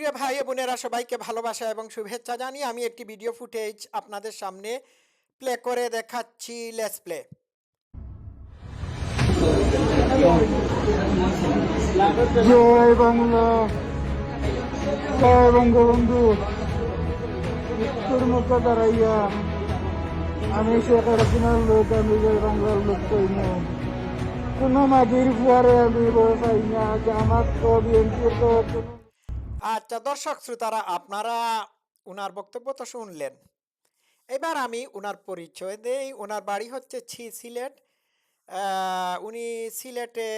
সুপ্রিয় ভাই বোনেরা, সবাইকে ভালোবাসা এবং শুভেচ্ছা জানিয়ে আমি একটি ভিডিও ফুটেজ আপনাদের সামনে প্লে করে দেখাচ্ছি লেস প্লে জয় বাংলা, জয় বঙ্গবন্ধু। মুখে দাঁড়াইয়া আমি শেখ হাসিনার লোক, আমি জয় বাংলার লোক না? কোনো মাঝির ফুয়ারে আমি বসাই না, জামাত তো বিএনপি তো আচ্ছা দর্শক শ্রোতারা, আপনারা ওনার বক্তব্য তো শুনলেন। এবার আমি ওনার পরিচয় দেই। ওনার বাড়ি হচ্ছে ছি, সিলেট। উনি সিলেটে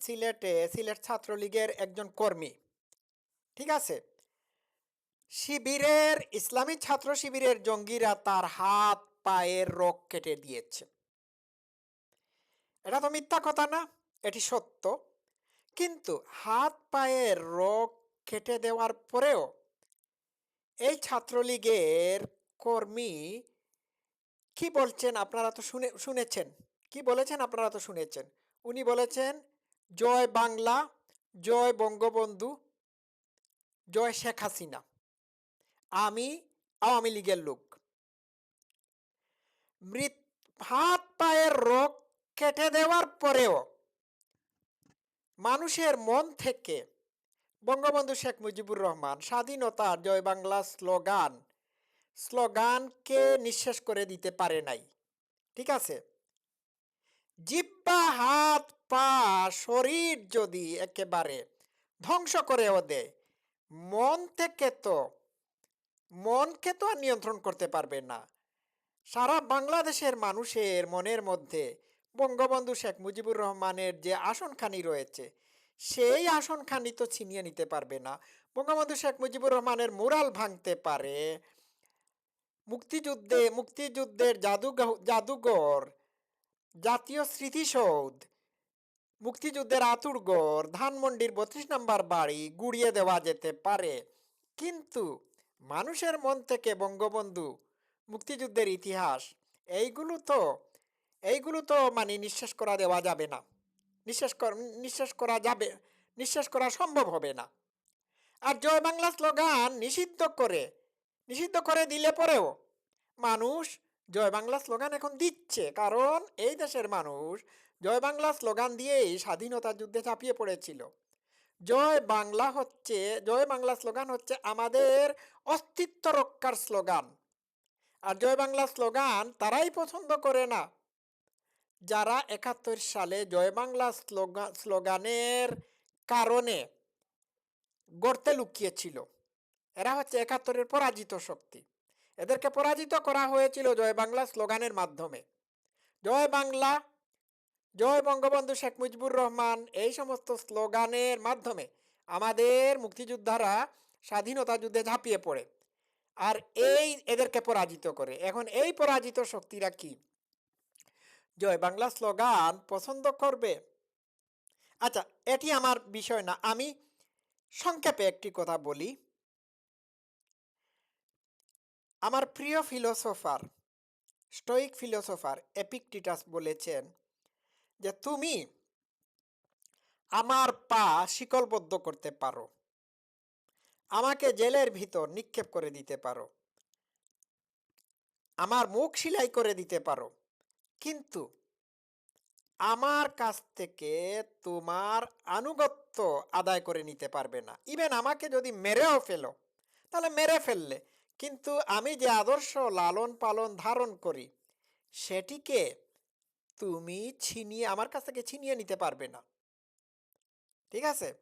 সিলেটে, সিলেট ছাত্রলীগের একজন কর্মী। ঠিক আছে? শিবিরের, ইসলামী ছাত্র শিবিরের জঙ্গিরা তার হাত, পায়ের রোগ কেটে দিয়েছে। এটা তো মিথ্যা কথা না, এটি সত্য। কিন্তু হাত, পায়ের রোগ কেটে দেওয়ার পরেও এই ছাত্রলীগের কর্মী কি বলছেন আপনারা তো শুনে, শুনেছেন? কি বলেছেন আপনারা তো শুনেছেন? উনি বলেছেন, জয় বাংলা, জয় বঙ্গবন্ধু, জয় শেখ হাসিনা। আমি আওয়ামী লীগের লোক। মৃত, হাত পায়ের রোগ কেটে দেওয়ার পরেও মানুষের মন থেকে বঙ্গবন্ধু শেখ মুজিবুর রহমান স্বাধীনতার জয় বাংলা স্লোগান। স্লোগানকে নিঃশেষ করে দিতে পারে নাই। ঠিক আছে? জিব্বা হাত পা, শরীর যদি একেবারে ধ্বংস করেও দেয়, মন থেকে তো, মনকে তো আর নিয়ন্ত্রণ করতে পারবে না। সারা বাংলাদেশের মানুষের মনের মধ্যে বঙ্গবন্ধু শেখ মুজিবুর রহমানের যে আসনখানি রয়েছে সেই আসনখানি তো ছিনিয়ে নিতে পারবে না। বঙ্গবন্ধু শেখ মুজিবুর রহমানের মুরাল ভাঙতে পারে। মুক্তিযুদ্ধে, মুক্তিযুদ্ধের জাদুঘর, জাতীয় স্মৃতিসৌধ, মুক্তিযুদ্ধের আতুরগড় ধানমন্ডির বত্রিশ নম্বর বাড়ি গুড়িয়ে দেওয়া যেতে পারে। কিন্তু মানুষের মন থেকে বঙ্গবন্ধু, মুক্তিযুদ্ধের ইতিহাস, এইগুলো তো এইগুলো তো মানে নিঃশ্বাস করা দেওয়া যাবে না। কর নিঃশেষ করা যাবে, নিঃশ্বাস করা সম্ভব হবে না। আর জয় বাংলা স্লোগান নিষিদ্ধ করে নিষিদ্ধ করে দিলে পরেও মানুষ জয় বাংলা স্লোগান এখন দিচ্ছে, কারণ এই দেশের মানুষ জয় বাংলা স্লোগান দিয়েই স্বাধীনতা যুদ্ধে ঝাঁপিয়ে পড়েছিল। জয় বাংলা হচ্ছে, জয় বাংলা স্লোগান হচ্ছে আমাদের অস্তিত্ব রক্ষার স্লোগান। আর জয় বাংলা স্লোগান তারাই পছন্দ করে না। যারা একাত্তর সালে জয় বাংলা স্লোগান স্লোগানের কারণে গড়তে লুকিয়েছিল। এরা হচ্ছে একাত্তরের পরাজিত শক্তি। এদেরকে পরাজিত করা হয়েছিল জয় বাংলা স্লোগানের মাধ্যমে। জয় বাংলা, জয় বঙ্গবন্ধু শেখ মুজিবুর রহমান এই সমস্ত স্লোগানের মাধ্যমে আমাদের মুক্তিযোদ্ধারা স্বাধীনতা যুদ্ধে ঝাঁপিয়ে পড়ে। আর এই এদেরকে পরাজিত করে। এখন এই পরাজিত শক্তিরা কি? জয় বাংলা স্লোগান পছন্দ করবে? আচ্ছা এটি আমার বিষয় না, আমি সংক্ষেপে একটি কথা বলি। আমার প্রিয় ফিলোসোফার, স্টোইক ফিলোসোফার এপিকটিটাস বলেছেন যে, তুমি আমার পা শিকলবদ্ধ করতে পারো। আমাকে জেলের ভিতর নিক্ষেপ করে দিতে পারো। আমার মুখ সিলাই করে দিতে পারো। কিন্তু আমার কাছ থেকে তোমার আনুগত্য আদায় করে নিতে পারবে না। ইভেন আমাকে যদি মেরেও ফেলো, তাহলে মেরে ফেললে। কিন্তু আমি যে আদর্শ লালন পালন ধারণ করি, সেটিকে তুমি ছিনিয়ে, আমার কাছ থেকে ছিনিয়ে নিতে পারবে না। ঠিক আছে?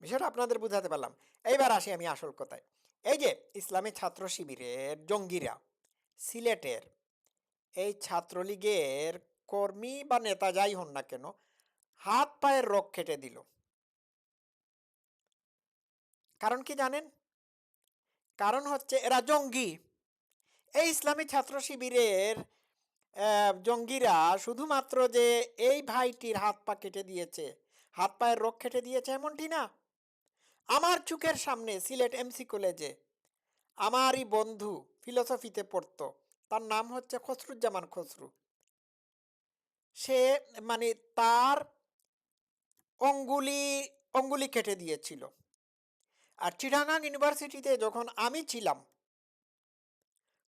বিষয়টা আপনাদের বুঝাতে পারলাম। এইবার আসি আমি আসল কথায়। এই যে ইসলামী ছাত্র শিবিরের জঙ্গিরা, সিলেটের এই ছাত্রলীগের কর্মী বা নেতা যাই হন না কেন, হাত পায়ের রোগ কেটে দিল। কারণ কি জানেন? কারণ হচ্ছে এরা জঙ্গি। এই ইসলামী ছাত্র শিবিরের জঙ্গিরা শুধুমাত্র যে এই ভাইটির হাত পা কেটে দিয়েছে, হাত পায়ের রোগ কেটে দিয়েছে এমনটি না। আমার চোখের সামনে সিলেট এমসি কলেজে আমারই বন্ধু ফিলোসফিতে পড়তো। তার নাম হচ্ছে খসরুজ্জামান খসরু। সে মানে তার অঙ্গুলি অঙ্গুলি কেটে দিয়েছিল। আর চিটাগাং ইউনিভার্সিটিতে যখন আমি ছিলাম,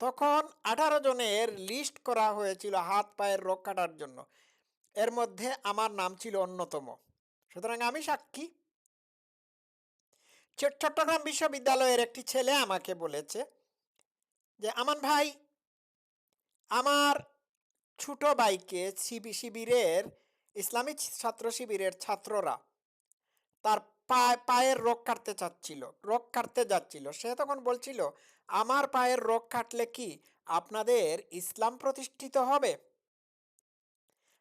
তখন আঠারো জনের লিস্ট করা হয়েছিল হাত, পায়ের রোগ কাটার জন্য। এর মধ্যে আমার নাম ছিল অন্যতম। সুতরাং আমি সাক্ষী। চট্টগ্রাম বিশ্ববিদ্যালয়ের একটি ছেলে আমাকে বলেছে যে, আমান ভাই আমার ছোট বাইকে শিবি শিবিরের, ইসলামী ছাত্র শিবিরের ছাত্ররা তার পায়ে, পায়ের রোগ কাটতে চাচ্ছিল, রোগ কাটতে যাচ্ছিল। সে তখন বলছিল, আমার পায়ের রোগ কাটলে কি আপনাদের ইসলাম প্রতিষ্ঠিত হবে?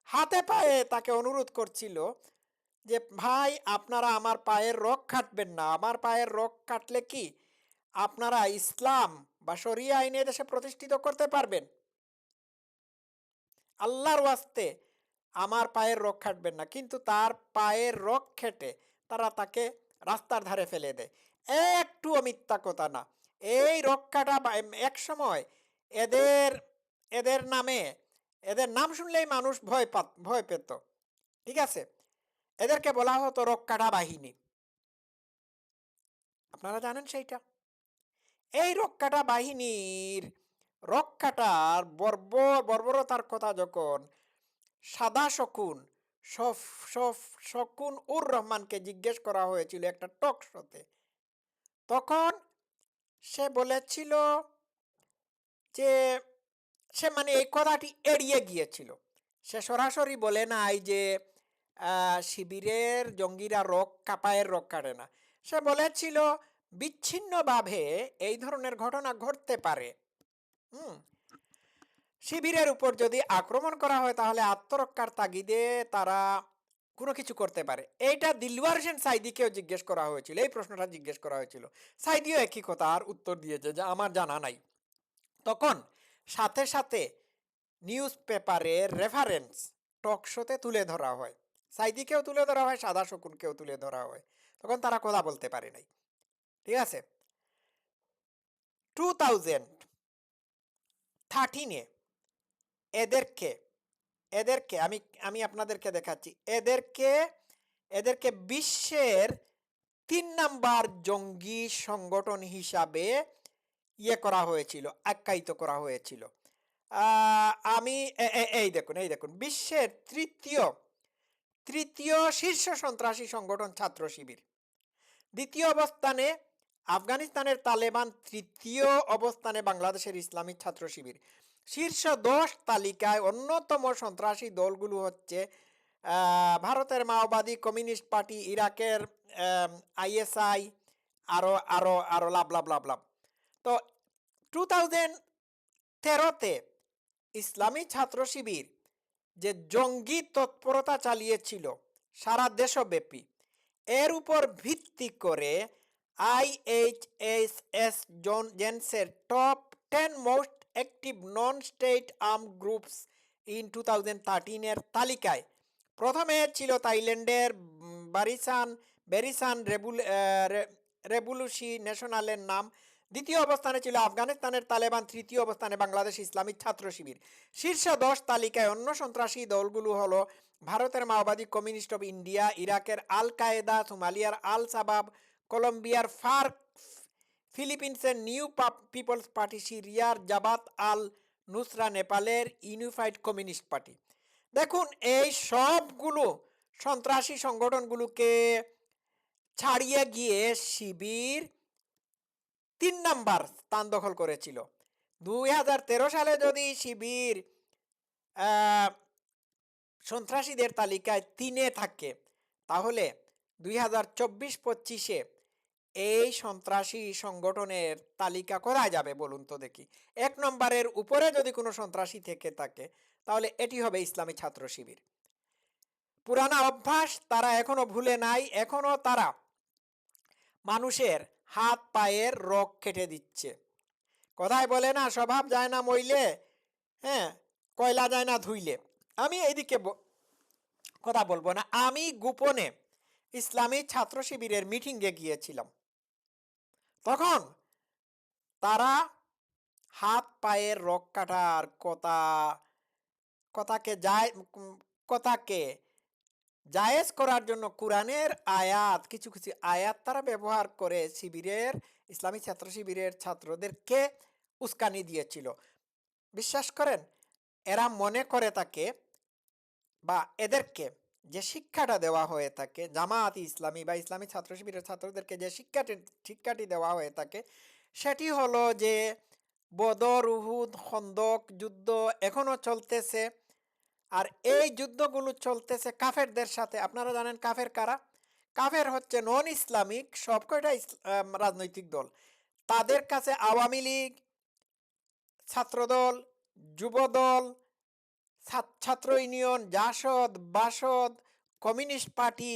হাতে পায়ে তাকে অনুরোধ করছিল যে, ভাই, আপনারা আমার পায়ের রোগ কাটবেন না। আমার পায়ের রোগ কাটলে কি আপনারা ইসলাম বা শরিয়া আইনে দেশে প্রতিষ্ঠিত করতে পারবেন? আল্লাহর ওয়াস্তে আমার পায়ের রোগ খাটবেন না। কিন্তু তার পায়ের রোগ খেটে তারা তাকে রাস্তার ধারে ফেলে দেয়। একটুও মিথ্যা কথা না। এই রক্ষাটা এক সময় এদের এদের নামে, এদের নাম শুনলেই মানুষ ভয় পাত, ভয় পেত। ঠিক আছে? এদেরকে বলা হতো রক্ষাটা বাহিনী। আপনারা জানেন সেইটা? এই রক্ষাটা বাহিনীর রক্ষাটার বর্ব বর্বরতার কথা যখন সাদা শকুন, সফ সফ, শকুন উর রহমানকে জিজ্ঞেস করা হয়েছিল একটা টক শোতে, তখন সে বলেছিল যে সে মানে এই কথাটি এড়িয়ে গিয়েছিল। সে সরাসরি বলে নাই যে শিবিরের জঙ্গিরা রোগ কাপায়ের রোগ কাটে না। সে বলেছিল, বিচ্ছিন্নভাবে এই ধরনের ঘটনা ঘটতে পারে। হুম। শিবিরের উপর যদি আক্রমণ করা হয়, তাহলে আত্মরক্ষার তাগিদে তারা কোনো কিছু করতে পারে। এইটা দিলওয়ার হোসেন সাইদিকেও জিজ্ঞেস করা হয়েছিল, এই প্রশ্নটা জিজ্ঞেস করা হয়েছিল। সাইদিও একই কথা, আর উত্তর দিয়েছে যে আমার জানা নাই। তখন সাথে সাথে নিউজ পেপারের রেফারেন্স টক শোতে তুলে ধরা হয়। সাইদিকেও তুলে ধরা হয়, সাদা শকুনকেও তুলে ধরা হয়। তখন তারা কথা বলতে পারে নাই। ঠিক আছে? টু থাউজেন্ড থার্টিনে। এদেরকে এদেরকে, আমি আমি আপনাদেরকে দেখাচ্ছি। এদেরকে এদেরকে বিশ্বের তিন নাম্বার জঙ্গি সংগঠন হিসাবে ইয়ে করা হয়েছিল, আখ্যায়িত করা হয়েছিল। আমি এই দেখুন এই দেখুন, বিশ্বের তৃতীয় তৃতীয় শীর্ষ সন্ত্রাসী সংগঠন ছাত্র শিবির। দ্বিতীয় অবস্থানে আফগানিস্তানের তালেবান তৃতীয় অবস্থানে বাংলাদেশের ইসলামী ছাত্র শিবির। শীর্ষ দশ তালিকায় অন্যতম সন্ত্রাসী দলগুলো হচ্ছে ভারতের মাওবাদী কমিউনিস্ট পার্টি, ইরাকের আইএসআই আরও আরও আরও লাভ লাভ লাভ লাভ। তো টু থাউজেন্ড তেরোতে ইসলামী ছাত্র শিবির যে জঙ্গি তৎপরতা চালিয়েছিল সারা দেশব্যাপী, এর উপর ভিত্তি করে জেন্সের top ten most active non state arm groups in two thousand থার্টিনের তালিকায়। প্রথমে ছিল থাইল্যান্ডের বারিসান, বেরিসান রেবুল রেভুলুশি ন্যাশনালের নাম। দ্বিতীয় অবস্থানে ছিল আফগানিস্তানের তালেবান, তৃতীয় অবস্থানে বাংলাদেশ ইসলামী ছাত্র শিবির। শীর্ষ দশ তালিকায় অন্য সন্ত্রাসী দলগুলো হলো ভারতের মাওবাদী কমিউনিস্ট অফ ইন্ডিয়া, ইরাকের আল কায়েদা সোমালিয়ার আল সাবাব কলম্বিয়ার ফার্ক ফিলিপিন্সের নিউ পিপলস পার্টি সিরিয়ার জাবাত আল নুসরা নেপালের ইউনিফাইড কমিউনিস্ট পার্টি। দেখুন, এই সবগুলো সন্ত্রাসী সংগঠনগুলোকে ছাড়িয়ে গিয়ে শিবির তিন নাম্বার স্থান দখল করেছিল। দুই হাজার তেরো সালে যদি শিবির সন্ত্রাসীদের তালিকায় তিনে থাকে, তাহলে দুই হাজার চব্বিশ পঁচিশে এই সন্ত্রাসী সংগঠনের তালিকা কোথায় যাবে বলুন তো দেখি। এক নম্বরের উপরে যদি কোনো সন্ত্রাসী থেকে থাকে, তাহলে এটি হবে ইসলামী ছাত্র শিবির। পুরানা অভ্যাস, তারা এখনও ভুলে নাই, এখনও তারা মানুষের হাত, পায়ের রোগ কেটে দিচ্ছে। কথায় বলে না, স্বভাব যায় না মইলে হ্যাঁ কয়লা যায় না ধুইলে। আমি এইদিকে কথা বলব না। আমি গোপনে ইসলামী ছাত্র শিবিরের মিটিংয়ে গিয়েছিলাম। তখন তারা হাত পায়ের রক কাটার কথা, কথাকে যায়, কথাকে জায়েজ করার জন্য কোরআনের আয়াত, কিছু কিছু আয়াত তারা ব্যবহার করে শিবিরের, ইসলামী ছাত্র শিবিরের ছাত্রদেরকে উস্কানি দিয়েছিল। বিশ্বাস করেন, এরা মনে করে তাকে বা এদেরকে যে শিক্ষাটা দেওয়া হয়ে থাকে, জামায়াত ইসলামী বা ইসলামী ছাত্র শিবিরের ছাত্রদেরকে যে শিক্ষাটি শিক্ষাটি দেওয়া হয়ে থাকে, সেটি হলো যে বদর, উহুদ, খন্দক, যুদ্ধ এখনও চলতেছে। আর এই যুদ্ধগুলো চলতেছে কাফেরদের সাথে। আপনারা জানেন কাফের কারা? কাফের হচ্ছে নন ইসলামিক সবকটা রাজনৈতিক দল। তাদের কাছে Awami League, Chhatradal, Jubodal Chhatra Union, JASAD, BASAD, Communist Party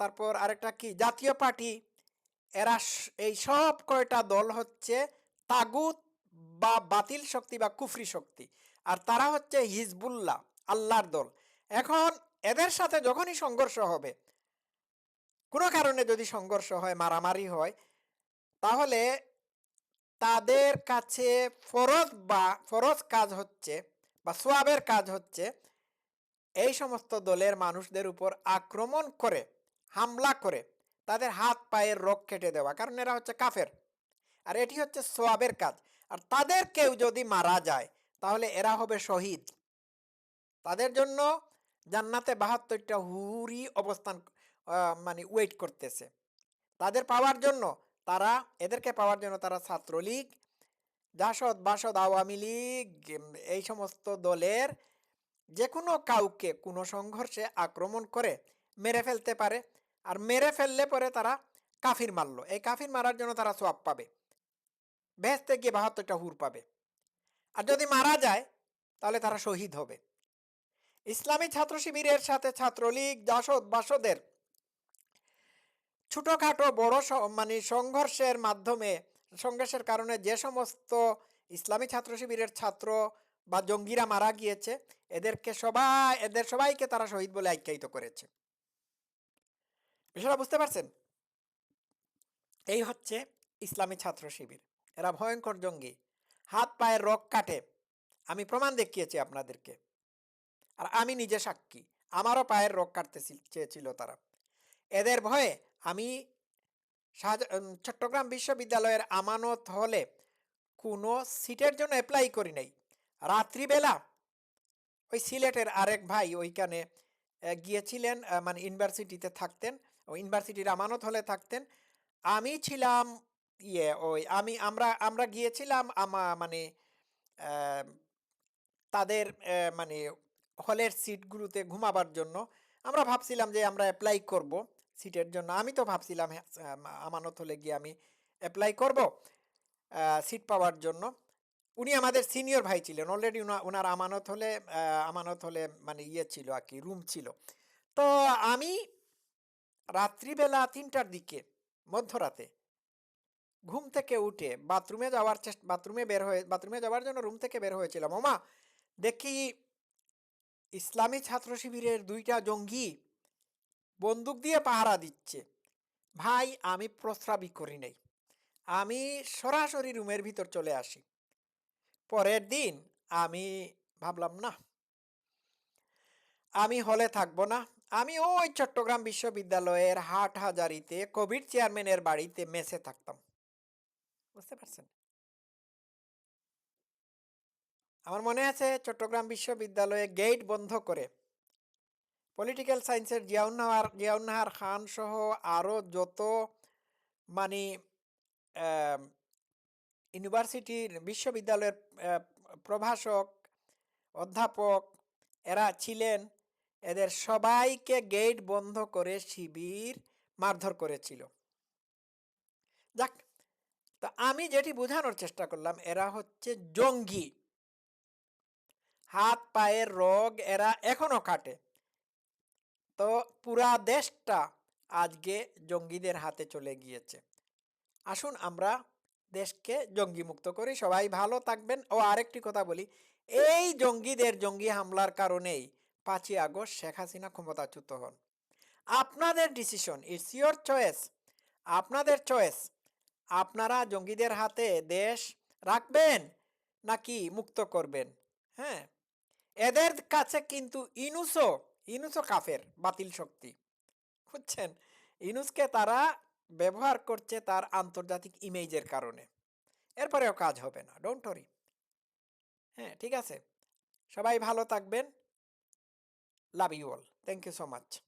তারপর আরেকটা কি? জাতীয় পার্টি। এরা এই সব কয়টা দল হচ্ছে তাগুত বা বাতিল শক্তি বা কুফরি শক্তি। আর তারা হচ্ছে হিজবুল্লাহ, আল্লাহর দল। এখন এদের সাথে যখনই সংঘর্ষ হবে, কোনো কারণে যদি সংঘর্ষ হয়, মারামারি হয়, তাহলে তাদের কাছে ফরজ বা, ফরজ কাজ হচ্ছে বা সোয়াবের কাজ হচ্ছে এই সমস্ত দলের মানুষদের উপর আক্রমণ করে, হামলা করে তাদের হাত, পায়ের রোগ কেটে দেওয়া। কারণ এরা হচ্ছে কাফের। আর এটি হচ্ছে সোয়াবের কাজ। আর তাদের কেউ যদি মারা যায়, তাহলে এরা হবে শহীদ। তাদের জন্য জান্নাতে বাহাত্তরটা হুরি অবস্থান মানে ওয়েট করতেছে। তাদের পাওয়ার জন্য তারা, এদেরকে পাওয়ার জন্য তারা ছাত্রলীগ জাসদ বাসদ আওয়ামী লীগ এই সমস্ত দলের যে কোনো কাউকে কোনো সংঘর্ষে আক্রমণ করে মেরে ফেলতে পারে। আর মেরে ফেললে পরে তারা কাফির মারলো। এই কাফির মারার জন্য তারা সোয়াব পাবে। বেহেস্তে গিয়ে বাহাত্তরটা হুর পাবে। আর যদি মারা যায়, তাহলে তারা শহীদ হবে। ইসলামী ছাত্র শিবিরের সাথে ছাত্রলীগ জাসদ বাসদের ছোটোখাটো বড় মানে সংঘর্ষের মাধ্যমে সংঘর্ষের কারণে যে সমস্ত ইসলামী ছাত্র শিবিরের ছাত্র বা জঙ্গিরা মারা গিয়েছে, এদেরকে সবাই, এদের সবাইকে তারা শহীদ বলে আখ্যায়িত করেছে। বিষয়টা বুঝতে পারছেন? এই হচ্ছে ইসলামী ছাত্র শিবির। এরা ভয়ঙ্কর জঙ্গি। হাত, পায়ের রক কাটে। আমি প্রমাণ দেখিয়েছি আপনাদেরকে। আর আমি নিজে সাক্ষী। আমারও পায়ের রক কাটতে চেয়েছিল তারা। এদের ভয়ে আমি চট্টগ্রাম বিশ্ববিদ্যালয়ের আমানত হলে কোনো সিটের জন্য অ্যাপ্লাই করি নাই। রাত্রিবেলা ওই সিলেটের আরেক ভাই ওইখানে গিয়েছিলেন মানে ইউনিভার্সিটিতে থাকতেন ওই ইউনিভার্সিটির আমানত হলে থাকতেন। আমি ছিলাম ইয়ে ওই আমি, আমরা আমরা গিয়েছিলাম আমা মানে তাদের মানে হলের সিটগুলোতে ঘুমাবার জন্য। আমরা ভাবছিলাম যে আমরা অ্যাপ্লাই করব। সিটের জন্য। আমি তো ভাবছিলাম হ্যাঁ, আমানত হলে গিয়ে আমি অ্যাপ্লাই করব সিট পাওয়ার জন্য। উনি আমাদের সিনিয়র ভাই ছিলেন। অলরেডি ওনার আমানত হলে আমানত হলে মানে ইয়ে ছিল আর কি রুম ছিল। তো আমি রাত্রিবেলা তিনটার দিকে মধ্যরাতে ঘুম থেকে উঠে বাথরুমে যাওয়ার চেষ্টা বাথরুমে বের হয়ে বাথরুমে যাওয়ার জন্য রুম থেকে বের হয়েছিলাম। ওমা দেখি ইসলামী ছাত্র শিবিরের দুইটা জঙ্গি বন্দুক দিয়ে পাহারা দিচ্ছে। ভাই, আমি প্রস্রাবই করি নাই। আমি সরাসরি রুমের ভিতর চলে আসি। পরের দিন আমি ভাবলাম, না, আমি হলে থাকব না। আমি ওই চট্টগ্রাম বিশ্ববিদ্যালয়ের হাট হাজারিতে কোভিড চেয়ারম্যানের বাড়িতে মেসে থাকতাম। বুঝতে পারছেন? আমার মনে আছে, চট্টগ্রাম বিশ্ববিদ্যালয়ে গেট বন্ধ করে পলিটিক্যাল সায়েন্সের জিয়াউন্নাহার জিয়াউন্নাহার খান সহ আরও যত মানে ইউনিভার্সিটির বিশ্ববিদ্যালয়ের প্রভাষক, অধ্যাপক এরা ছিলেন। এদের সবাইকে গেট বন্ধ করে শিবির মারধর করেছিল। যাক, তো আমি যেটি বোঝানোর চেষ্টা করলাম, এরা হচ্ছে জঙ্গি। হাত, পায়ের রোগ এরা এখনও কাটে। তো পুরা দেশটা আজকে জঙ্গিদের হাতে চলে গিয়েছে। আসুন আমরা দেশকে জঙ্গি মুক্ত করি। সবাই ভালো থাকবেন। ও, আরেকটি কথা বলি। এই জঙ্গিদের জঙ্গি হামলার কারণেই পাঁচই আগস্ট শেখ হাসিনা ক্ষমতাচ্যুত হন। আপনাদের ডিসিশন ইটস ইয়োর চয়েস আপনাদের চয়েস আপনারা জঙ্গিদের হাতে দেশ রাখবেন নাকি মুক্ত করবেন? হ্যাঁ। এদের কাছে কিন্তু ইনুসো ইনুসও কাফের, বাতিল শক্তি। বুঝছেন? ইনুসকে তারা ব্যবহার করছে তার আন্তর্জাতিক ইমেজের কারণে। এরপরেও কাজ হবে না ডোন্ট ওরি হ্যাঁ ঠিক আছে। সবাই ভালো থাকবেন। Love you all thank you so much